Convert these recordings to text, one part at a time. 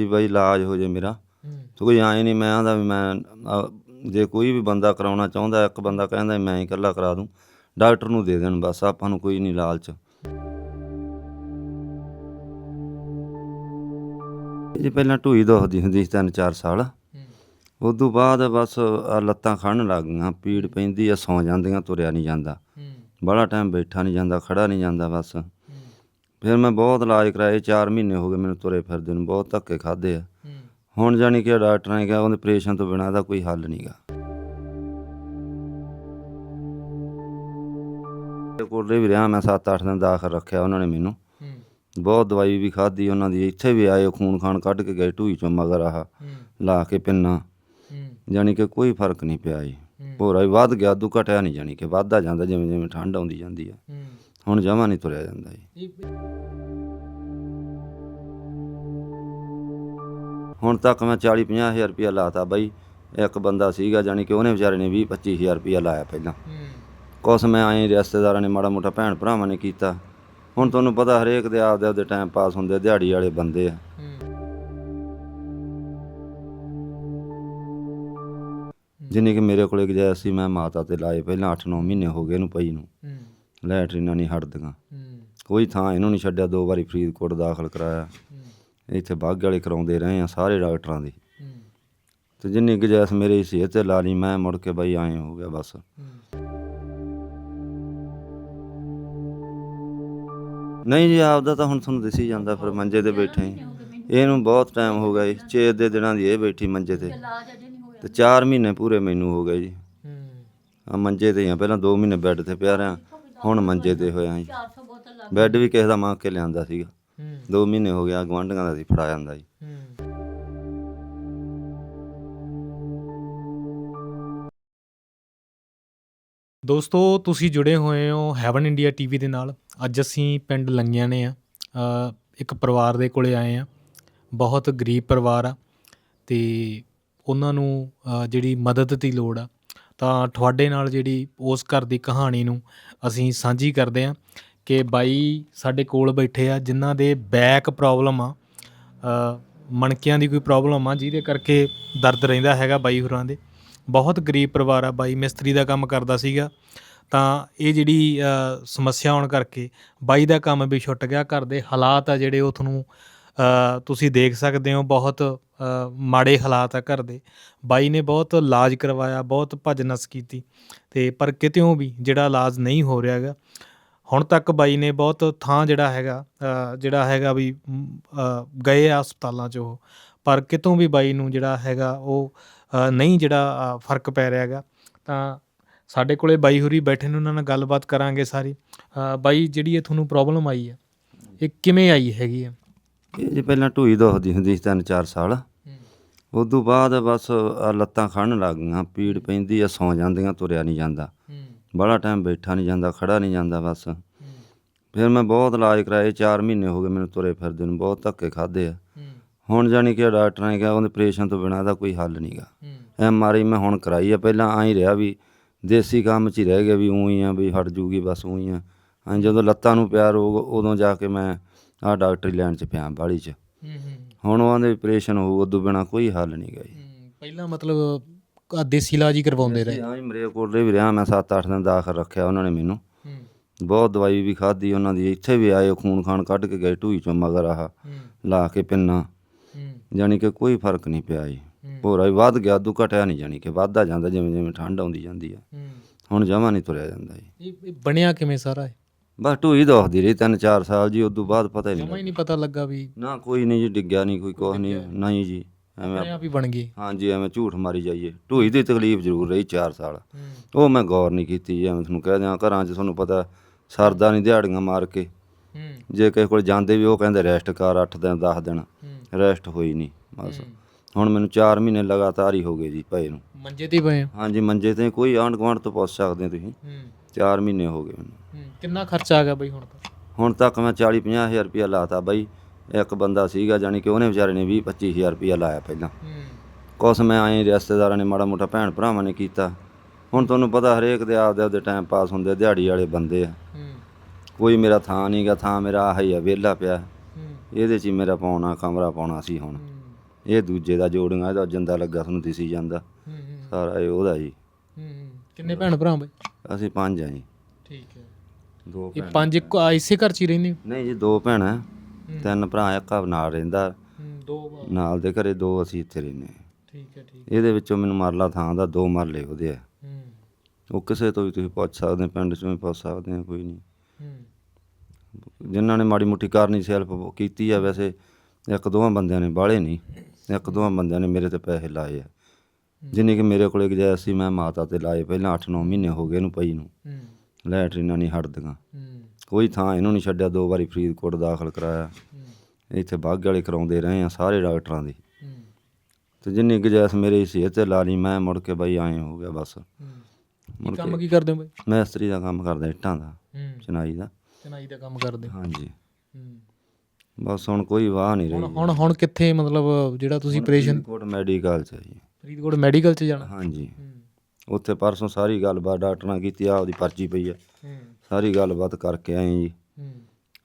ਜੀ ਬਾਈ ਇਲਾਜ ਹੋ ਜੇ ਮੇਰਾ। ਤੇ ਕੋਈ ਐਂ ਨਹੀਂ ਮੈਂ ਆਂਦਾ ਵੀ ਮੈਂ ਅਹ, ਜੇ ਕੋਈ ਵੀ ਬੰਦਾ ਕਰਾਉਣਾ ਚਾਹੁੰਦਾ ਇੱਕ ਬੰਦਾ ਕਹਿੰਦਾ ਮੈਂ ਹੀ ਇਕੱਲਾ ਕਰਾ ਦੂੰ ਡਾਕਟਰ ਨੂੰ ਦੇ ਦੇਣ ਬਸ ਆਪਾਂ ਨੂੰ ਕੋਈ ਨਹੀਂ ਲਾਲਚ। ਜੀ ਪਹਿਲਾਂ ਢੂਈ ਦੁਖਦੀ ਹੁੰਦੀ ਸੀ ਤਿੰਨ ਚਾਰ ਸਾਲ ਹੂੰ। ਉਦੋਂ ਬਾਅਦ ਬਸ ਆਹ ਲੱਤਾਂ ਖੜਨ ਲੱਗ ਗਈਆਂ ਪੀੜ ਪੈਂਦੀ ਆ ਸੌ ਜਾਂਦੀਆਂ ਤੁਰਿਆ ਨਹੀਂ ਜਾਂਦਾ। ਬੜਾ ਟਾਈਮ ਬੈਠਾ ਨਹੀਂ ਜਾਂਦਾ ਖੜਾ ਨਹੀਂ ਜਾਂਦਾ ਬਸ। ਫਿਰ ਮੈਂ ਬਹੁਤ ਇਲਾਜ ਕਰਾਏ 4 ਮਹੀਨੇ ਹੋ ਗਏ ਮੈਨੂੰ ਤੁਰੇ ਫਿਰਦੇ ਨੂੰ ਬਹੁਤ ਧੱਕੇ ਖਾਦੇ ਆ। ਹੁਣ ਜਾਣੀ ਕਿ ਡਾਕਟਰਾਂ ਨੇ ਕਿਹਾ ਉਹਦੇ ਆਪਰੇਸ਼ਨ ਤੋਂ ਬਿਨਾਂ ਦਾ ਕੋਈ ਹੱਲ ਨਹੀਂਗਾ ਕੋਲੇ ਵੀ ਰਿਹਾ ਮੈਂ 7-8 ਦਿਨ ਦਾਖਲ ਰੱਖਿਆ ਉਹਨਾਂ ਨੇ ਮੈਨੂੰ। ਬਹੁਤ ਦਵਾਈ ਵੀ ਖਾਧੀ ਉਹਨਾਂ ਦੀ ਇੱਥੇ ਵੀ ਆਏ ਖੂਨ ਖਾਨ ਕੱਢ ਕੇ ਗਏ ਢੂਈ ਚੋਂ ਮਗਰ ਆਹ ਲਾ ਕੇ ਪਿੰਨਾ। ਜਾਣੀ ਕਿ ਕੋਈ ਫ਼ਰਕ ਨਹੀਂ ਪਿਆ ਜੀ। ਭੋਰਾ ਵੀ ਵੱਧ ਗਿਆ ਦੂ ਘਟਿਆ ਨਹੀਂ ਜਾਣੀ ਕਿ ਵੱਧਦਾ ਜਾਂਦਾ ਜਿਵੇਂ ਜਿਵੇਂ ਠੰਡ ਆਉਂਦੀ ਜਾਂਦੀ ਆ। ਹੁਣ ਜਮਾ ਨਹੀਂ ਤੁਰਿਆ ਜਾਂਦਾ ਜੀ। ਹੁਣ ਤੱਕ ਮੈਂ 40 50 ਹਜ਼ਾਰ ਰੁਪਇਆ ਲਾਤਾ ਬਾਈ। ਇੱਕ ਬੰਦਾ ਸੀਗਾ ਜਾਣੀ ਕਿ ਉਹਨੇ ਵਿਚਾਰੇ ਨੇ 20 25 ਹਜ਼ਾਰ ਰੁਪਇਆ ਲਾਇਆ ਪਹਿਲਾਂ। ਕੁਛ ਮੈਂ ਆਏ ਰਿਸ਼ਤੇਦਾਰਾਂ ਨੇ ਮਾੜਾ ਮੋਟਾ ਭੈਣ ਭਰਾਵਾਂ ਨੇ ਕੀਤਾ। ਹੁਣ ਤੁਹਾਨੂੰ ਪਤਾ ਹਰੇਕ ਦੇ ਆਪਦੇ ਆਪਦੇ ਟਾਈਮ ਪਾਸ ਹੁੰਦੇ ਦਿਹਾੜੀ ਵਾਲੇ ਬੰਦੇ ਆ। ਜਿੰਨੀ ਕਿ ਮੇਰੇ ਕੋਲੇ ਗਿਆ ਸੀ ਮੈਂ ਮਾਤਾ ਤੇ ਲਾਏ ਪਹਿਲਾਂ 8-9 ਮਹੀਨੇ ਹੋ ਗਏ ਇਹਨੂੰ ਪਈ ਨੂੰ। ਲੈਟਰੀਨਾਂ ਨਹੀਂ ਹਟਦੀਆਂ। ਕੋਈ ਥਾਂ ਇਹਨੂੰ ਨਹੀਂ ਛੱਡਿਆ ਦੋ ਵਾਰੀ ਫਰੀਦਕੋਟ ਦਾਖਲ ਕਰਾਇਆ। ਇੱਥੇ ਬਾਗ ਵਾਲੇ ਕਰਾਉਂਦੇ ਰਹੇ ਆ ਸਾਰੇ ਡਾਕਟਰਾਂ ਦੀ। ਤੇ ਜਿੰਨੀ ਗੁਜਾਇਸ਼ ਮੇਰੀ ਸਿਹਤ ਤੇ ਲਾ ਲਈ ਮੈਂ ਮੁੜ ਕੇ ਬਾਈ ਆਏ ਹੋ ਗਿਆ ਬਸ। ਨਹੀਂ ਜੀ ਆਪਦਾ ਤਾਂ ਹੁਣ ਤੁਹਾਨੂੰ ਦਿਸੀ ਜਾਂਦਾ ਫਿਰ ਮੰਜੇ ਤੇ ਬੈਠੇ ਹੀ ਇਹਨੂੰ ਬਹੁਤ ਟਾਈਮ ਹੋ ਗਿਆ ਜੀ 6 ਦੇ ਦਿਨਾਂ ਦੀ ਇਹ ਬੈਠੀ ਮੰਜੇ ਤੇ। ਤੇ 4 ਮਹੀਨੇ ਪੂਰੇ ਮੈਨੂੰ ਹੋ ਗਏ ਜੀ। ਹੂੰ। ਆ ਮੰਜੇ ਤੇ ਆ ਪਹਿਲਾਂ 2 ਮਹੀਨੇ ਬੈੱਡ ਤੇ ਪਿਆ ਰਿਆਂ ਹੁਣ ਮੰਜੇ ਤੇ ਹੋਇਆ ਜੀ ਬੈੱਡ ਵੀ ਕਿਸੇ ਦਾ ਮੰਗ ਕੇ ਲਿਆਂਦਾ ਸੀਗਾ। ਹੂੰ 2 ਮਹੀਨੇ ਹੋ ਗਿਆ ਗਵਾਂਢੀਆਂ ਦਾ ਸੀ, ਫੜਾ ਜਾਂਦਾ ਜੀ ਦੋਸਤੋ, ਤੁਸੀਂ ਜੁੜੇ ਹੋਏ ਹੋ ਹੈਵਨ ਇੰਡੀਆ ਟੀਵੀ ਦੇ ਨਾਲ। ਅੱਜ ਅਸੀਂ ਪਿੰਡ ਲੰਗੀਆਂ ਨੇ ਆ। ਇੱਕ ਪਰਿਵਾਰ ਦੇ ਕੋਲੇ ਆਏ ਆ। ਬਹੁਤ ਗਰੀਬ ਪਰਿਵਾਰ ਆ। ਤੇ ਉਹਨਾਂ ਨੂੰ ਜਿਹੜੀ ਮਦਦ ਦੀ ਲੋੜ ਆ ਤਾਂ ਤੁਹਾਡੇ ਨਾਲ ਜਿਹੜੀ ਉਸ ਘਰ ਦੀ ਕਹਾਣੀ ਨੂੰ ਅਸੀਂ ਸਾਂਝੀ ਕਰਦੇ ਹਾਂ ਕਿ ਬਾਈ ਸਾਡੇ ਕੋਲ ਬੈਠੇ ਆ, ਜਿਨ੍ਹਾਂ ਦੇ ਬੈਕ ਪ੍ਰੋਬਲਮ ਆ ਮਣਕਿਆਂ ਦੀ ਕੋਈ ਪ੍ਰੋਬਲਮ ਆ, ਜਿਹਦੇ ਕਰਕੇ ਦਰਦ ਰਹਿੰਦਾ ਹੈਗਾ ਬਾਈ ਹੋਰਾਂ ਦੇ। ਬਹੁਤ ਗਰੀਬ ਪਰਿਵਾਰ ਆ ਬਾਈ, ਮਿਸਤਰੀ ਦਾ ਕੰਮ ਕਰਦਾ ਸੀਗਾ। ਤਾਂ ਇਹ ਜਿਹੜੀ ਸਮੱਸਿਆ ਆਉਣ ਕਰਕੇ ਬਾਈ ਦਾ ਕੰਮ ਵੀ ਛੁੱਟ ਗਿਆ, ਘਰ ਦੇ ਹਾਲਾਤ ਆ ਜਿਹੜੇ ਉਹ ਤੁਹਾਨੂੰ ਤੁਸੀਂ ਦੇਖ ਸਕਦੇ ਹੋ ਬਹੁਤ ਮਾੜੇ ਹਾਲਾਤ ਆ ਘਰ ਦੇ। ਬਾਈ ਨੇ ਬਹੁਤ ਇਲਾਜ ਕਰਵਾਇਆ, ਬਹੁਤ ਭੱਜ ਨਸ ਕੀਤੀ। ਤੇ ਪਰ ਕਿਤੇੋਂ ਵੀ ਜਿਹੜਾ ਇਲਾਜ ਨਹੀਂ ਹੋ ਰਿਹਾ ਹੈਗਾ, ਹੁਣ ਤੱਕ ਬਾਈ ਨੇ ਬਹੁਤ ਥਾਂ ਜਿਹੜਾ ਹੈਗਾ ਜਿਹੜਾ ਹੈਗਾ ਵੀ ਗਏ ਆ ਹਸਪਤਾਲਾਂ 'ਚ ਉਹ। ਪਰ ਕਿਤੋਂ ਵੀ ਬਾਈ ਨੂੰ ਜਿਹੜਾ ਹੈਗਾ ਉਹ ਨਹੀਂ ਜਿਹੜਾ ਫ਼ਰਕ ਪੈ ਰਿਹਾ ਹੈਗਾ, ਤਾਂ ਸਾਡੇ ਕੋਲੇ ਬਾਈ ਹੁਰੀ ਬੈਠੇ ਨੇ, ਉਹਨਾਂ ਨਾਲ ਗੱਲਬਾਤ ਕਰਾਂਗੇ ਸਾਰੀ। ਬਾਈ, ਜਿਹੜੀ ਇਹ ਤੁਹਾਨੂੰ ਪ੍ਰੋਬਲਮ ਆਈ ਹੈ, ਇਹ ਕਿਵੇਂ ਆਈ ਹੈਗੀ ਹੈ? ਇਹ ਜੀ ਪਹਿਲਾਂ ਢੂਈ ਦੁਖਦੀ ਹੁੰਦੀ ਸੀ ਤਿੰਨ ਚਾਰ ਸਾਲ ਉਦੋਂ ਬਾਅਦ ਬਸ ਆਹ ਲੱਤਾਂ ਖੜਨ ਲੱਗ ਗਈਆਂ ਪੀੜ ਪੈਂਦੀ ਆ ਸੌ ਜਾਂਦੀਆਂ ਤੁਰਿਆ ਨਹੀਂ ਜਾਂਦਾ। ਬੜਾ ਟਾਈਮ ਬੈਠਾ ਨਹੀਂ ਜਾਂਦਾ ਖੜਾ ਨਹੀਂ ਜਾਂਦਾ ਬਸ। ਫਿਰ ਮੈਂ ਬਹੁਤ ਇਲਾਜ ਕਰਾਏ 4 ਮਹੀਨੇ ਹੋ ਗਏ ਮੈਨੂੰ ਤੁਰੇ ਫਿਰਦੇ ਨੂੰ ਬਹੁਤ ਧੱਕੇ ਖਾਦੇ ਆ। ਹੁਣ ਜਾਣੀ ਕਿ ਡਾਕਟਰਾਂ ਨੇ ਕਿਹਾ ਉਹਦੇ ਆਪਰੇਸ਼ਨ ਤੋਂ ਬਿਨਾਂ ਦਾ ਕੋਈ ਹੱਲ ਨਹੀਂਗਾ ਐਮ ਆਰ ਆਈ ਮੈਂ ਹੁਣ ਕਰਾਈ ਆ ਪਹਿਲਾਂ ਆਈ ਰਿਹਾ ਵੀ ਦੇਸੀ ਕੰਮ 'ਚ ਹੀ ਰਹਿ ਗਿਆ ਵੀ ਉਹੀ ਆ ਵੀ ਹਟ ਜੂਗੀ ਬਸ ਉਹੀ ਆ। ਹਾਂ ਜਦੋਂ ਲੱਤਾਂ ਨੂੰ ਪਿਆ ਰੋਗ ਉਦੋਂ ਜਾ ਕੇ ਮੈਂ ਆਹ ਡਾਕਟਰੀ ਲਾਈਨ 'ਚ ਪਿਆ ਬਾੜੀ 'ਚ। ਹੁਣ ਉਹਨਾਂ ਦੇ ਆਪਰੇਸ਼ਨ ਹੋਊ ਉਦੋਂ ਬਿਨਾਂ ਕੋਈ ਹੱਲ ਨਹੀਂਗਾ ਜੀ। ਪਹਿਲਾਂ ਮਤਲਬ ਆਹ ਦੇਸੀ ਇਲਾਜ ਹੀ ਕਰਵਾਉਂਦੇ ਰਹੇ। ਹਾਂ ਜੀ ਮਰੇ ਕੋਲੇ ਵੀ ਰਿਹਾ ਮੈਂ 7-8 ਦਿਨ ਦਾਖਲ ਰੱਖਿਆ ਉਹਨਾਂ ਨੇ ਮੈਨੂੰ। ਹੂੰ। ਬਹੁਤ ਦਵਾਈ ਵੀ ਖਾਧੀ ਉਹਨਾਂ ਦੀ ਇੱਥੇ ਵੀ ਆਏ ਖੂਨ ਖਾਨ ਕੱਢ ਕੇ ਗਏ ਢੂਈ ਚੋਂ ਮਗਰ ਆਹ ਹੂੰ। ਲਾ ਕੇ ਪਿੰਨਾ। ਹੂੰ। ਜਾਣੀ ਕਿ ਕੋਈ ਫ਼ਰਕ ਨਹੀਂ ਪਿਆ ਜੀ। ਹੂੰ। ਭੋਰਾ ਵੀ ਵੱਧ ਗਿਆ ਦੂ ਘਟਿਆ ਨਹੀਂ ਜਾਣੀ ਕਿ ਵੱਧਦਾ ਜਾਂਦਾ ਜਿਵੇਂ ਜਿਵੇਂ ਠੰਡ ਆਉਂਦੀ ਜਾਂਦੀ ਆ। ਹੂੰ। ਹੁਣ ਜਮਾ ਨਹੀਂ ਤੁਰਿਆ ਜਾਂਦਾ ਜੀ। ਇਹ ਇਹ ਬਣਿਆ ਕਿਵੇਂ ਸਾਰਾ ਇਹ? ਬਸ ਢੂਈ ਦੁਖਦੀ ਰਹੀ ਤਿੰਨ ਚਾਰ ਸਾਲ ਜੀ ਉਦੋਂ ਬਾਅਦ ਪਤਾ ਹੀ ਜਮਾ ਹੀ ਨਹੀਂ ਨਹੀਂ ਪਤਾ ਲੱਗਾ ਵੀ ਨਾ ਕੋਈ ਨਹੀਂ ਜੀ ਡਿੱਗਿਆ ਨਹੀਂ ਕੋਈ ਕੁਛ ਨਹੀਂ ਨਹੀਂ ਜੀ ਐਵੇਂ ਆਪਣੇ ਆਪ ਹੀ ਬਣ ਗਈ ਹਾਂਜੀ ਐਵੇਂ ਝੂਠ ਮਾਰੀ ਜਾਈਏ। ਢੂਈ ਦੀ ਤਕਲੀਫ ਜ਼ਰੂਰ ਰਹੀ 4 ਸਾਲ। ਉਹ ਮੈਂ ਗੌਰ ਨਹੀਂ ਕੀਤੀ ਜੀ, ਐਵੇਂ ਤੁਹਾਨੂੰ ਕਹਿ ਦਿਆਂ ਘਰਾਂ 'ਚ ਤੁਹਾਨੂੰ ਪਤਾ ਸਰਦਾ ਨਹੀਂ ਦਿਹਾੜੀਆਂ ਮਾਰ ਕੇ। ਹੂੰ। ਜੇ ਕਿਸੇ ਕੋਲ ਜਾਂਦੇ ਵੀ ਉਹ ਕਹਿੰਦੇ ਰੈਸਟ ਕਰ 8 ਦਿਨ 10 ਦਿਨ। ਹੂੰ। ਰੈਸਟ ਹੋਈ ਨਹੀਂ ਬਸ। ਹੁਣ ਮੈਨੂੰ 4 ਮਹੀਨੇ ਲਗਾਤਾਰ ਹੀ ਹੋ ਗਏ ਜੀ ਪਏ ਨੂੰ। ਮੰਜੇ ਤੇ ਹੀ ਪਏ ਹੋ? ਹਾਂਜੀ ਮੰਜੇ ਤੇ ਕੋਈ ਆਂਢ ਗੁਆਂਢ ਤੋਂ ਪੁੱਛ ਸਕਦੇ ਹੋ ਤੁਸੀਂ। ਹੂੰ। 4 ਮਹੀਨੇ ਹੋ ਗਏ ਮੈਨੂੰ। ਹੂੰ ਕਿੰਨਾ ਖਰਚਾ ਆ ਗਿਆ ਬਈ ਹੁਣ ਤੱਕ ਹੁਣ ਤੱਕ ਮੈਂ 40 50 ਹਜ਼ਾਰ ਰੁਪਇਆ ਲਾਤਾ ਬਾਈ। ਇੱਕ ਬੰਦਾ ਸੀਗਾ ਜਾਣੀ ਕਿ ਉਹਨੇ ਵਿਚਾਰੇ ਨੇ 20 25 ਹਜ਼ਾਰ ਰੁਪਇਆ ਲਾਇਆ ਪਹਿਲਾਂ। ਹੂੰ। ਕੁਛ ਮੈਂ ਆਏ ਰਿਸ਼ਤੇਦਾਰਾਂ ਨੇ ਮਾੜਾ ਮੋਟਾ ਭੈਣ ਭਰਾਵਾਂ ਨੇ ਕੀਤਾ। ਹੁਣ ਤੁਹਾਨੂੰ ਪਤਾ ਹਰੇਕ ਦੇ ਆਪਦੇ ਆਪਦੇ ਟਾਈਮ ਪਾਸ ਹੁੰਦੇ ਦਿਹਾੜੀ ਵਾਲੇ ਬੰਦੇ ਆ। ਹੂੰ। ਕੋਈ ਮੇਰਾ ਥਾਂ ਨਹੀਂਗਾ ਥਾਂ ਮੇਰਾ ਆਹ ਹੀ ਆ ਵਿਹਲਾ ਪਿਆ। ਹੂੰ। ਇਹਦੇ 'ਚ ਹੀ ਮੇਰਾ ਪਾਉਣਾ ਕਮਰਾ ਪਾਉਣਾ ਸੀ ਹੁਣ। ਹੂੰ। ਇਹ ਦੂਜੇ ਦਾ ਜੋੜੀਆਂ ਇਹਦਾ ਜਿੰਦਾ ਲੱਗਾ ਤੁਹਾਨੂੰ ਦਿਸੀ ਜਾਂਦਾ। ਹੂੰ ਹੂੰ। ਸਾਰਾ ਇਹ ਉਹਦਾ ਜੀ ਹੂੰ ਕਿੰਨੇ ਭੈਣ ਭਰਾ ਬਾਈ? ਅਸੀਂ ਪੰਜ ਆ ਜੀ। ਠੀਕ ਹੈ। ਦੋ ਇਹ ਭੈਣ। ਪੰਜ ਇੱਕੋ ਆ ਇਸੇ ਘਰ 'ਚ ਹੀ ਰਹਿੰਦੇ ਹੋ? ਨਹੀਂ ਜੀ ਦੋ ਭੈਣਾਂ ਤਿੰਨ ਭਰਾ ਇੱਕ ਆ ਨਾਲ ਰਹਿੰਦਾ। ਹੂੰ ਦੋ ਨਾਲ ਦੇ ਘਰੇ ਦੋ ਅਸੀਂ ਇੱਥੇ ਰਹਿੰਦੇ ਹਾਂ। ਠੀਕ ਹੈ ਠੀਕ ਇਹਦੇ ਵਿੱਚੋਂ ਮੈਨੂੰ ਮਰਲਾ ਥਾਂ ਦਾ ਦੋ ਮਰਲੇ ਉਹਦੇ ਆ। ਹੂੰ। ਉਹ ਕਿਸੇ ਤੋਂ ਵੀ ਤੁਸੀਂ ਪੁੱਛ ਸਕਦੇ ਹੋ, ਪਿੰਡ ਚੋਂ ਵੀ ਪੁੱਛ ਸਕਦੇ ਆ ਕੋਈ ਨਹੀਂ। ਹੂੰ। ਜਿਨ੍ਹਾਂ ਨੇ ਮਾੜੀ ਮੁੱਠੀ ਕਰਨੀ ਸੈਲਫ ਕੀਤੀ ਆ ਵੈਸੇ ਇੱਕ ਦੋਵਾਂ ਬੰਦਿਆਂ ਨੇ ਬਾਹਲੇ ਨਹੀਂ। ਇੱਕ ਦੋਵਾਂ ਬੰਦਿਆਂ ਨੇ ਮੇਰੇ ਤੇ ਪੈਸੇ ਲਾਏ ਆ। ਜਿੰਨੇ ਕਿ ਮੇਰੇ ਕੋਲੇ ਗਿਆ ਸੀ ਮੈਂ ਮਾਤਾ ਤੇ ਲਾਏ ਪਹਿਲਾਂ 8-9 ਮਹੀਨੇ ਹੋ ਗਏ ਇਹਨੂੰ ਪਈ ਨੂੰ। ਲੈਟਰੀਨਾਂ ਨਹੀਂ ਹਟਦੀਆਂ ਕੋਈ ਥਾਂ ਇਹਨੂੰ ਨਹੀਂ ਛੱਡਿਆ ਦੋ ਵਾਰੀ ਫਰੀਦਕੋਟ ਦਾਖਲ ਕਰਾਇਆ। ਇੱਥੇ ਬਾਗ ਵਾਲੇ ਕਰਾਉਂਦੇ ਰਹੇ ਆ ਸਾਰੇ ਡਾਕਟਰਾਂ ਦੀ। ਤੇ ਜਿੰਨੀ ਗੁਜਾਇਸ਼ ਮੇਰੀ ਸਿਹਤ ਤੇ ਲਾ ਲਈ ਮੈਂ ਮੁੜ ਕੇ ਬਈ ਐਂ ਹੋ ਗਿਆ ਬਸ। ਮੁੜ ਕੀ ਕੰਮ ਕੇ ਕਰਦੇ ਹੋ ਬਾਈ? ਮੈਂ ਇਸਤਰੀ ਦਾ ਕੰਮ ਕਰਦਾ ਇੱਟਾਂ ਦਾ ਚਨਾਈ ਦਾ। ਚਨਾਈ ਦਾ ਕੰਮ ਕਰਦੇ ਹਾਂਜੀ। ਬਸ ਹੁਣ ਕੋਈ ਵਾਹ ਨਹੀਂ ਰਹੀ। ਹੁਣ ਹੁਣ ਕਿੱਥੇ ਮਤਲਬ ਜਿਹੜਾ ਤੁਸੀਂ ਆਪਰੇਸ਼ਨ ਫਰੀਦਕੋਟ ਮੈਡੀਕਲ ਚ ਜੀ। ਫਰੀਦਕੋਟ ਮੈਡੀਕਲ 'ਚ ਜਾਣਾ। ਹਾਂਜੀ। ਉੱਥੇ ਪਰਸੋਂ ਸਾਰੀ ਗੱਲਬਾਤ ਡਾਕਟਰ ਨਾਲ ਕੀਤੀ ਆ ਉਹਦੀ ਪਰਚੀ ਪਈ ਆ। ਸਾਰੀ ਗੱਲਬਾਤ ਕਰਕੇ ਆਏ ਜੀ।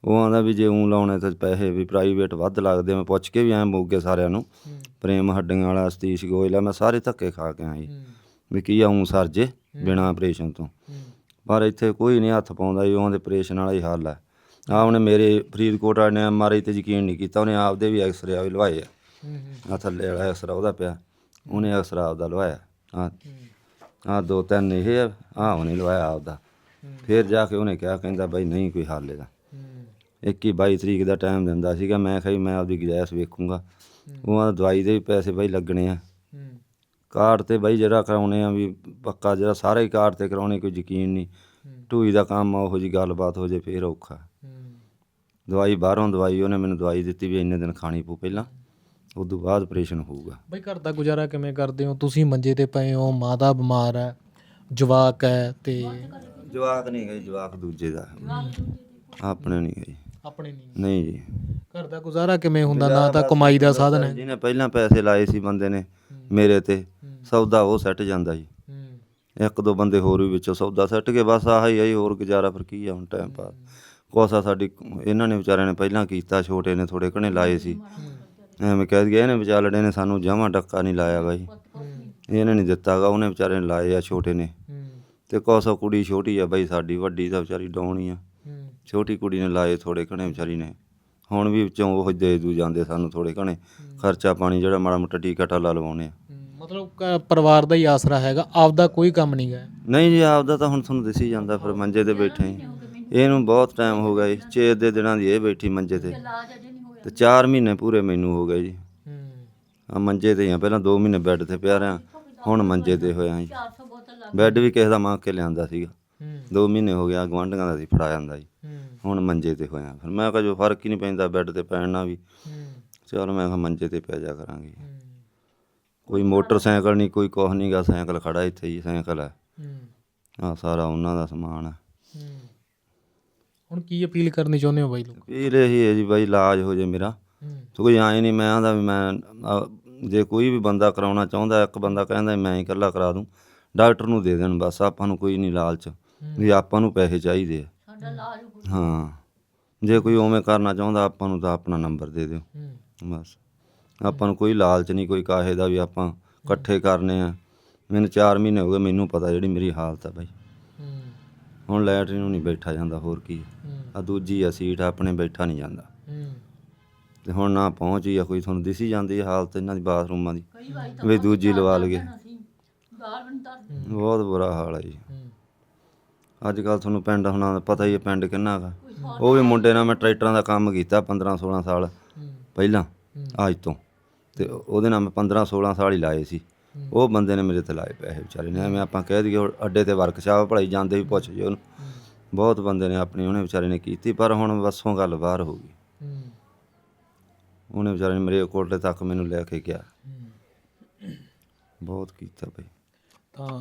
ਉਹ ਆਂਦਾ ਵੀ ਜੇ ਉਂ ਲਾਉਣੇ ਤੇ ਪੈਸੇ ਵੀ ਪ੍ਰਾਈਵੇਟ ਵੱਧ ਲੱਗਦੇ ਮੈਂ ਪੁੱਛ ਕੇ ਵੀ ਐਂ ਮੋਗੇ ਸਾਰਿਆਂ ਨੂੰ ਪ੍ਰੇਮ ਹੱਡੀਆਂ ਵਾਲਾ ਸਤੀਸ਼ ਗੋਇਲਾ ਮੈਂ ਸਾਰੇ ਧੱਕੇ ਖਾ ਕੇ ਆਇਆ ਜੀ। ਵੀ ਕੀ ਆਉਂ ਸਰ ਜੇ ਬਿਨਾ ਆਪਰੇਸ਼ਨ ਤੋਂ। ਪਰ ਇੱਥੇ ਕੋਈ ਨਹੀਂ ਹੱਥ ਪਾਉਂਦਾ ਜੀ ਉਹਦੇ ਆਪਰੇਸ਼ਨ ਵਾਲਾ ਹੀ ਹੱਲ ਹੈ ਆ ਉਹਨੇ ਮੇਰੇ ਫਰੀਦਕੋਟ ਵਾਲੇ ਨੇ ਐਮਆਰਆਈ ਤੇ ਯਕੀਨ ਨਹੀਂ ਕੀਤਾ ਉਹਨੇ ਆਪਦੇ ਵੀ ਐਕਸਰੇ ਵੀ ਲਵਾਏ ਆ। ਹੂੰ ਆ ਥੱਲੇ ਵਾਲਾ ਐਕਸਰਾ ਉਹਦਾ ਪਿਆ। ਉਹਨੇ ਐਕਸਰਾ ਆਪਦਾ ਲਵਾਇਆ। ਆ ਹੂੰ ਆ ਦੋ ਤਿੰਨ ਇਹ ਆ, ਆਹ ਉਹਨੇ ਲਵਾਇਆ ਆਪਦਾ। ਫਿਰ ਜਾ ਕੇ ਉਹਨੇ ਕਿਹਾ, ਕਹਿੰਦਾ ਬਾਈ ਨਹੀਂ ਕੋਈ ਹੱਲ ਇਹਦਾ। ਹੂੰ 21 22 ਤਰੀਕ ਦਾ ਟਾਈਮ ਦਿੰਦਾ ਸੀਗਾ, ਮੈਂ ਕਿਹਾ ਜੀ ਮੈਂ ਆਪਦੀ ਗੁਜਾਇਸ਼ ਵੇਖੂੰਗਾ। ਉਹ ਦਵਾਈ ਦੇ ਵੀ ਪੈਸੇ ਬਾਈ ਲੱਗਣੇ ਆ। ਕਾਰਡ ਤੇ ਬਾਈ ਜਿਹੜਾ ਕਰਾਉਣੇ ਆ ਵੀ ਪੱਕਾ ਜਿਹੜਾ, ਸਾਰੇ ਹੀ ਕਾਰਡ ਤੇ ਕਰਾਉਣੇ, ਕੋਈ ਯਕੀਨ ਨਹੀਂ। ਢੂਈ ਦਾ ਕੰਮ ਆ, ਉਹੋ ਜੀ ਗੱਲਬਾਤ ਹੋ ਜੇ, ਫੇਰ ਔਖਾ। ਦਵਾਈ ਬਾਹਰੋਂ ਦਵਾਈ, ਉਹਨੇ ਮੈਨੂੰ ਦਵਾਈ ਦਿੱਤੀ ਵੀ ਇੰਨੇ ਦਿਨ ਖਾਣੀ ਪਊ ਪਹਿਲਾਂ। ਉਸ ਤੋਂ ਬਾਅਦ ਆਪਰੇਸ਼ਨ ਹੋਊਗਾ। ਬਈ ਘਰ ਦਾ ਗੁਜ਼ਾਰਾ ਕਿਵੇਂ ਕਰਦੇ ਹੋ? ਤੁਸੀਂ ਮੰਜੇ ਤੇ ਪਏ ਹੋ ਮਾਤਾ ਬਿਮਾਰ ਹੈ ਜਵਾਕ ਹੈ ਤੇ ਜਵਾਕ ਨਹੀਂ ਗਈ ਜਵਾਕ ਦੂਜੇ ਦਾ। ਆਪਣੇ ਨਹੀਂ ਗਈ ਆਪਣੇ ਨਹੀਂ ਨਹੀਂ ਜੀ। ਘਰ ਦਾ ਗੁਜ਼ਾਰਾ ਕਿਵੇਂ ਹੁੰਦਾ? ਨਾ ਤਾਂ ਕਮਾਈ ਦਾ ਸਾਧਨ ਹੈ। ਜਿਹਨੇ ਪਹਿਲਾਂ ਪੈਸੇ ਲਾਏ ਸੀ ਬੰਦੇ ਨੇ ਮੇਰੇ ਤੇ। ਸੌਦਾ ਉਹ ਸੈੱਟ ਜਾਂਦਾ ਜੀ। ਇੱਕ ਦੋ ਬੰਦੇ ਹੋਰ ਵੀ ਵਿੱਚੋਂ ਸੌਦਾ ਸੱਟ ਕੇ ਬਸ ਆਹ ਹੀ ਆ ਜੀ, ਹੋਰ ਗੁਜ਼ਾਰਾ ਫਿਰ ਕੀ ਆ ਹੁਣ ਟਾਈਮ ਪਾਸ ਕੋਸਾ ਸਾਡੀ ਇਹਨਾਂ ਨੇ ਵਿਚਾਰਿਆਂ ਨੇ ਪਹਿਲਾਂ ਕੀਤਾ ਛੋਟੇ ਨੇ ਥੋੜੇ ਘਣੇ ਲਾਏ ਸੀ। ਐਵੇਂ ਕਹਿ ਦਈਏ ਇਹਨੇ ਵਿਚਾਲੜੇ ਨੇ ਸਾਨੂੰ ਜਮਾਂ ਟੱਕਾ ਨਹੀਂ ਲਾਇਆ ਬਾਈ। ਇਹਨੇ ਨਹੀਂ ਦਿੱਤਾਗਾ ਉਹਨੇ ਵਿਚਾਰੇ ਨੇ ਲਾਏ ਆ ਛੋਟੇ ਨੇ। ਤੇ ਕੋਸਾ ਕੁੜੀ ਛੋਟੀ ਆ ਬਾਈ ਸਾਡੀ ਵੱਡੀ ਤਾਂ ਵਿਚਾਰੀ ਡਾਉਣੀ ਆ। ਛੋਟੀ ਕੁੜੀ ਨੇ ਲਾਏ ਥੋੜੇ ਘਣੇ ਵਿਚਾਰੀ ਨੇ। ਹੁਣ ਵੀ ਵਿੱਚੋਂ ਉਹ ਦੇ ਦੂ ਜਾਂਦੇ ਸਾਨੂੰ ਥੋੜੇ ਘਣੇ। ਖਰਚਾ ਪਾਣੀ ਜਿਹੜਾ ਮਾੜਾ ਮੋਟਾ ਟੀਕਾ ਟਾਲਾ ਲਵਾਉਣੇ ਆ। ਹੂੰ, ਮਤਲਬ ਕ- ਪਰਿਵਾਰ ਦਾ ਹੀ ਆਸਰਾ ਹੈਗਾ ਆਪਦਾ ਕੋਈ ਕੰਮ ਨਹੀਂ ਗਾ। ਨਹੀਂ ਜੀ ਆਪਦਾ ਤਾਂ ਹੁਣ ਤੁਹਾਨੂੰ ਦਿਸੀ ਜਾਂਦਾ ਫਿਰ ਮੰਜੇ ਤੇ ਬੈਠੇ ਹੀ। ਇਹਨੂੰ ਬਹੁਤ ਟਾਈਮ ਹੋ ਗਿਆ ਜੀ ਛੇ ਦੇ ਦਿਨਾਂ ਦੀ ਇਹ ਬੈਠੀ ਮੰਜੇ ਤੇ। ਤੇ 4 ਮਹੀਨੇ ਪੂਰੇ ਮੈਨੂੰ ਹੋ ਗਏ ਜੀ। ਹੂੰ। ਆ ਮੰਜੇ ਤੇ ਹੀ ਆ ਪਹਿਲਾਂ 2 ਮਹੀਨੇ ਬੈੱਡ ਤੇ ਪਿਆ ਰਿਆਂ ਹੁਣ ਮੰਜੇ ਤੇ ਹੋਇਆ ਜੀ। ਬੈੱਡ ਵੀ ਕਿਸੇ ਦਾ ਮੰਗ ਕੇ ਲਿਆਂਦਾ ਸੀਗਾ। ਹੂੰ। 2 ਮਹੀਨੇ ਹੋ ਗਿਆ ਗਵਾਂਢੀਆਂ ਦਾ ਸੀ ਫੜਾ ਜਾਂਦਾ ਜੀ। ਹੂੰ। ਹੁਣ ਮੰਜੇ ਤੇ ਹੋਇਆ। ਫਿਰ ਮੈਂ ਕਿਹਾ ਜੋ ਫ਼ਰਕ ਹੀ ਨਹੀਂ ਪੈਂਦਾ ਬੈੱਡ ਤੇ ਪੈਣ ਨਾਲ ਵੀ। ਹੂੰ। ਚਲ ਮੈਂ ਕਿਹਾ ਮੰਜੇ ਤੇ ਪੈ ਜਾ ਕਰਾਂਗੇ। ਹੂੰ। ਕੋਈ ਮੋਟਰਸਾਈਕਲ ਨਹੀਂ ਕੋਈ ਕੁਛ ਨਹੀਂਗਾ ਸਾਈਕਲ ਖੜਾ ਇੱਥੇ ਹੀ ਸਾਈਕਲ ਹੈ। ਹੂੰ। ਆ ਸਾਰਾ ਉਹਨਾਂ ਦਾ ਸਮਾਨ ਹੈ। ਹੂੰ। ਹੁਣ ਕੀ ਅਪੀਲ ਕਰਨੀ ਚਾਹੁੰਦੇ ਹੋ ਬਾਈ ਲੋਕ? ਪੀਰ ਇਹੀ ਹੈ ਜੀ ਬਾਈ ਇਲਾਜ ਹੋ ਜੇ ਮੇਰਾ। ਤੇ ਕੋਈ ਆਏ ਨਹੀਂ ਮੈਂ ਆਂਦਾ ਵੀ ਮੈਂ ਅਹ, ਜੇ ਕੋਈ ਵੀ ਬੰਦਾ ਕਰਾਉਣਾ ਚਾਹੁੰਦਾ ਇੱਕ ਬੰਦਾ ਕਹਿੰਦਾ ਵੀ ਮੈਂ ਹੀ ਇਕੱਲਾ ਕਰਾ ਦੂੰ ਡਾਕਟਰ ਨੂੰ ਦੇ ਦੇਣ ਬਸ ਆਪਾਂ ਨੂੰ ਕੋਈ ਨਹੀਂ ਲਾਲਚ। ਵੀ ਆਪਾਂ ਨੂੰ ਪੈਸੇ ਚਾਹੀਦੇ ਆ। ਹਾਂ ਜੇ। ਕੋਈ ਉਵੇਂ ਕਰਨਾ ਚਾਹੁੰਦਾ ਆਪਾਂ ਨੂੰ ਤਾਂ ਆਪਣਾ ਨੰਬਰ ਦੇ ਦਿਓ। ਹੂੰ। ਬਸ। ਆਪਾਂ ਨੂੰ ਕੋਈ ਲਾਲਚ ਨਹੀਂ ਕੋਈ ਕਾਹੇ ਦਾ ਵੀ ਆਪਾਂ ਇਕੱਠੇ ਕਰਨੇ ਆ। ਮੈਨੂੰ 4 ਮਹੀਨੇ ਹੋ ਗਏ ਮੈਨੂੰ ਪਤਾ ਜਿਹੜੀ ਮੇਰੀ ਹਾਲਤ ਆ ਬਾਈ। ਹੁਣ ਲੈਟਰੀ ਨੂੰ ਨਹੀਂ ਬੈਠਾ ਜਾਂਦਾ ਹੋਰ ਕੀ। ਆ ਦੂਜੀ ਆ ਸੀਟ ਆਪਣੇ ਬੈਠਾ ਨਹੀਂ ਜਾਂਦਾ। ਹੂੰ। ਤੇ ਹੁਣ ਨਾ ਪਹੁੰਚ ਹੀ ਆ ਕੋਈ ਤੁਹਾਨੂੰ ਦਿਸੀ ਜਾਂਦੀ ਹੈ ਹਾਲਤ ਇਹਨਾਂ ਦੀ ਬਾਥਰੂਮਾਂ ਦੀ। ਵੀ ਦੂਜੀ ਲਵਾ ਲਈਏ। ਬਹੁਤ ਬੁਰਾ ਹਾਲ ਹੈ ਜੀ। ਅੱਜ ਕੱਲ ਤੁਹਾਨੂੰ ਪਿੰਡ ਹੁਣਾਂ ਦਾ ਪਤਾ ਹੀ ਹੈ ਪਿੰਡ ਕਿੰਨਾ ਗਾ ਉਹ ਵੀ ਮੁੰਡੇ ਨਾਲ ਮੈਂ ਟਰੈਕਟਰਾਂ ਦਾ ਕੰਮ ਕੀਤਾ 15 16 ਸਾਲ ਪਹਿਲਾਂ ਅੱਜ ਤੋਂ ਤੇ ਉਹਦੇ ਨਾਲ ਮੈਂ 15 16 ਸਾਲ ਹੀ ਲਾਏ ਸੀ। ਉਹ ਬੰਦੇ ਨੇ ਮੇਰੇ ਤੇ ਲਾਏ ਪੈਸੇ ਵਿਚਾਰੇ ਨੇ। ਐਵੇਂ ਆਪਾਂ ਕਹਿ ਦਈਏ ਅੱਡੇ ਤੇ ਵਰਕਸ਼ਾਪ ਭਲਾਈ ਜਾਂਦੇ ਵੀ ਪੁੱਛ ਜੇ ਉਹਨੂੰ। ਬਹੁਤ ਬੰਦੇ ਨੇ ਆਪਣੀ, ਉਹਨੇ ਵਿਚਾਰੇ ਨੇ ਕੀਤੀ, ਪਰ ਹੁਣ ਵਸੋਂ ਗੱਲ ਬਾਹਰ ਹੋ ਗਈ। ਉਹਨੇ ਵਿਚਾਰੇ ਨੇ ਮੇਰੇ ਕੋਟਲੇ ਤੱਕ ਮੈਨੂੰ ਲੈ ਕੇ ਗਿਆ। ਬਹੁਤ ਕੀਤਾ ਬਈ। ਤਾਂ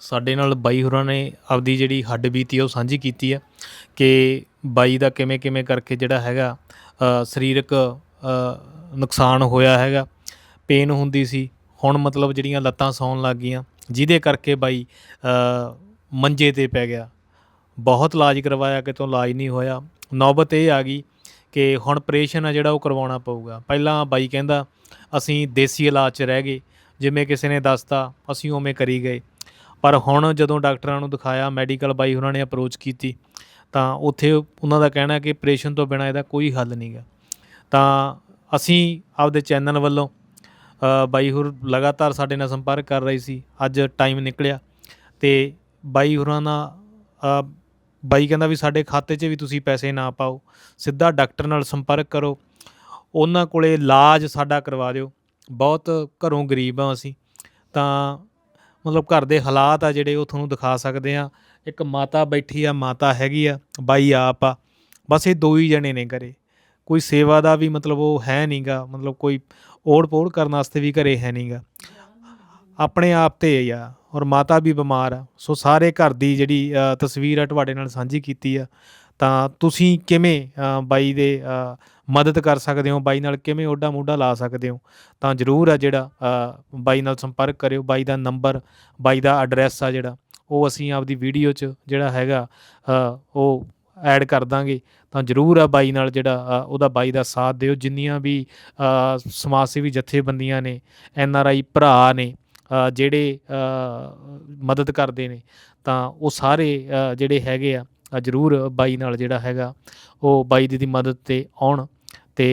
ਸਾਡੇ ਨਾਲ ਬਾਈ ਹੋਰਾਂ ਨੇ ਆਪਦੀ ਜਿਹੜੀ ਹੱਡ ਬੀਤੀ ਉਹ ਸਾਂਝੀ ਕੀਤੀ ਆ ਕਿ ਬਾਈ ਦਾ ਕਿਵੇਂ ਕਿਵੇਂ ਕਰਕੇ ਜਿਹੜਾ ਹੈਗਾ ਸਰੀਰਕ ਨੁਕਸਾਨ ਹੋਇਆ ਹੈਗਾ ਪੇਨ ਹੁੰਦੀ ਸੀ ਹੁਣ ਮਤਲਬ ਜਿਹੜੀਆਂ ਲੱਤਾਂ ਸੌਣ ਲੱਗ ਗਈਆਂ, ਜਿਹਦੇ ਕਰਕੇ ਬਾਈ ਮੰਜੇ ਤੇ ਪੈ ਗਿਆ। ਬਹੁਤ ਇਲਾਜ ਕਰਵਾਇਆ, ਕਿਤੋਂ ਇਲਾਜ ਨਹੀਂ ਹੋਇਆ। ਨੌਬਤ ਇਹ ਆ ਗਈ ਕਿ ਹੁਣ ਆਪਰੇਸ਼ਨ ਆ ਜਿਹੜਾ, ਉਹ ਕਰਵਾਉਣਾ ਪਊਗਾ। ਪਹਿਲਾਂ ਬਾਈ ਕਹਿੰਦਾ, ਅਸੀਂ ਦੇਸੀ ਇਲਾਜ 'ਚ ਰਹਿ ਗਏ। ਜਿਵੇਂ ਕਿਸੇ ਨੇ ਦੱਸਤਾ, ਅਸੀਂ ਉਵੇਂ ਕਰੀ ਗਏ। ਪਰ ਹੁਣ ਜਦੋਂ ਡਾਕਟਰਾਂ ਨੂੰ ਦਿਖਾਇਆ ਮੈਡੀਕਲ ਬਾਈ ਉਹਨਾਂ ਨੇ ਅਪਰੋਚ ਕੀਤੀ, ਤਾਂ ਉੱਥੇ ਉਹਨਾਂ ਦਾ ਕਹਿਣਾ ਕਿ ਆਪਰੇਸ਼ਨ ਤੋਂ ਬਿਨਾ ਇਹਦਾ ਕੋਈ ਹੱਲ ਨਹੀਂਗਾ ਤਾਂ ਅਸੀਂ ਆਪਦੇ ਚੈਨਲ ਵੱਲੋਂ ਬਾਈ ਹੋਰ ਲਗਾਤਾਰ ਸਾਡੇ ਨਾਲ ਸੰਪਰਕ ਕਰ ਰਹੀ ਸੀ। ਅੱਜ ਟਾਈਮ ਨਿਕਲਿਆ ਤੇ ਬਾਈ ਹੋਰਾਂ ਦਾ ਬਾਈ ਕਹਿੰਦਾ ਵੀ ਸਾਡੇ ਖਾਤੇ 'ਚ ਵੀ ਤੁਸੀਂ ਪੈਸੇ ਨਾ ਪਾਓ। ਸਿੱਧਾ ਡਾਕਟਰ ਨਾਲ ਸੰਪਰਕ ਕਰੋ। ਉਹਨਾਂ ਕੋਲੇ ਇਲਾਜ ਸਾਡਾ ਕਰਵਾ ਦਿਓ। ਬਹੁਤ ਘਰੋਂ ਗਰੀਬ ਆ ਅਸੀਂ। ਤਾਂ ਮਤਲਬ ਘਰ ਦੇ ਹਾਲਾਤ ਆ ਜਿਹੜੇ ਉਹ ਤੁਹਾਨੂੰ ਦਿਖਾ ਸਕਦੇ ਆ ਇੱਕ ਮਾਤਾ ਬੈਠੀ ਆ, ਮਾਤਾ ਹੈਗੀ ਆ, ਬਾਈ ਆਪ ਆ। ਬਸ ਇਹ ਦੋ ਹੀ ਜਣੇ ਨੇ ਘਰੇ। ਕੋਈ ਸੇਵਾ ਦਾ ਵੀ ਮਤਲਬ ਉਹ ਹੈ ਨਹੀਂਗਾ, ਮਤਲਬ ਕੋਈ ਓੜ ਪੋੜ ਕਰਨ ਵਾਸਤੇ ਵੀ ਘਰੇ ਹੈ ਨਹੀਂਗਾ। ਆਪਣੇ ਆਪ ਤੇ ਆ ਔਰ ਮਾਤਾ ਵੀ ਬਿਮਾਰ ਆ, ਸੋ ਸਾਰੇ ਘਰ ਦੀ ਜਿਹੜੀ ਤਸਵੀਰ ਆ ਤੁਹਾਡੇ ਨਾਲ ਸਾਂਝੀ ਕੀਤੀ ਆ, ਤਾਂ ਤੁਸੀਂ ਕਿਵੇਂ ਬਾਈ ਦੇ ਮਦਦ ਕਰ ਸਕਦੇ ਹੋ, ਬਾਈ ਨਾਲ ਕਿਵੇਂ ਓਡਾ ਮੋਢਾ ਲਾ ਸਕਦੇ ਹੋ, ਤਾਂ ਜਰੂਰ ਆ ਜਿਹੜਾ ਬਾਈ ਨਾਲ ਸੰਪਰਕ ਕਰਿਓ, ਬਾਈ ਦਾ ਨੰਬਰ, ਬਾਈ ਦਾ ਐਡਰੈਸ ਆ ਜਿਹੜਾ, ਉਹ ਅਸੀਂ ਆਪਦੀ ਵੀਡੀਓ 'ਚ ਜਿਹੜਾ ਹੈਗਾ ਉਹ ਐਡ ਕਰ ਦਾਂਗੇ, ਤਾਂ ਜਰੂਰ ਆ ਬਾਈ ਨਾਲ ਜਿਹੜਾ ਉਹਦਾ ਬਾਈ ਦਾ ਸਾਥ ਦਿਓ। ਜਿੰਨੀਆਂ ਵੀ ਸਮਾਜ ਸੇਵੀ ਜਥੇਬੰਦੀਆਂ ਨੇ, ਐਨ ਆਰ ਆਈ ਭਰਾ ਨੇ ਜਿਹੜੇ ਮਦਦ ਕਰਦੇ ਨੇ, ਤਾਂ ਉਹ ਸਾਰੇ ਜਿਹੜੇ ਹੈਗੇ ਆ ਜਰੂਰ ਬਾਈ ਨਾਲ ਜਿਹੜਾ ਹੈਗਾ, ਉਹ ਬਾਈ ਦੀ ਮਦਦ ਤੇ ਆਉਣ।